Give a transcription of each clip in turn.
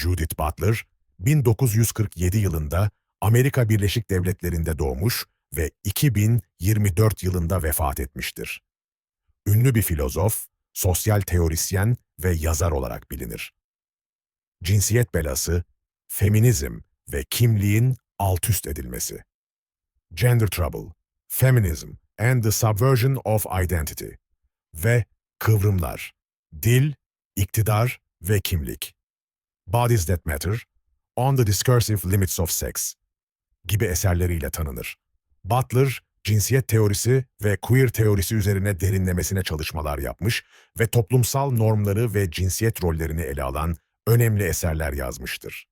Judith Butler, 1947 yılında Amerika Birleşik Devletleri'nde doğmuş ve 2024 yılında vefat etmiştir. Ünlü bir filozof, sosyal teorisyen ve yazar olarak bilinir. Cinsiyet belası, feminizm ve kimliğin altüst edilmesi. Gender Trouble, Feminism and the Subversion of Identity ve kıvrımlar, dil, iktidar ve kimlik. Bodies That Matter, On the Discursive Limits of Sex gibi eserleriyle tanınır. Butler, cinsiyet teorisi ve queer teorisi üzerine derinlemesine çalışmalar yapmış ve toplumsal normları ve cinsiyet rollerini ele alan önemli eserler yazmıştır.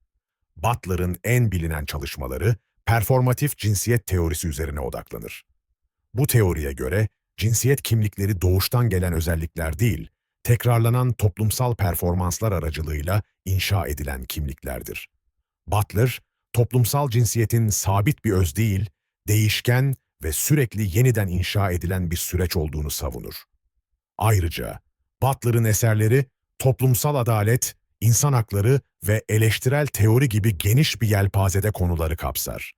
Butler'ın en bilinen çalışmaları performatif cinsiyet teorisi üzerine odaklanır. Bu teoriye göre cinsiyet kimlikleri doğuştan gelen özellikler değil, tekrarlanan toplumsal performanslar aracılığıyla inşa edilen kimliklerdir. Butler, toplumsal cinsiyetin sabit bir öz değil, değişken ve sürekli yeniden inşa edilen bir süreç olduğunu savunur. Ayrıca Butler'ın eserleri toplumsal adalet, insan hakları ve eleştirel teori gibi geniş bir yelpazede konuları kapsar.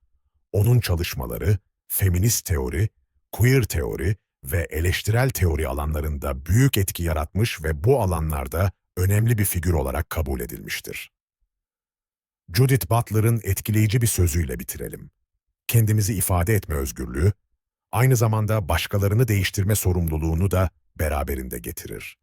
Onun çalışmaları, feminist teori, queer teori ve eleştirel teori alanlarında büyük etki yaratmış ve bu alanlarda önemli bir figür olarak kabul edilmiştir. Judith Butler'ın etkileyici bir sözüyle bitirelim. Kendimizi ifade etme özgürlüğü, aynı zamanda başkalarını değiştirme sorumluluğunu da beraberinde getirir.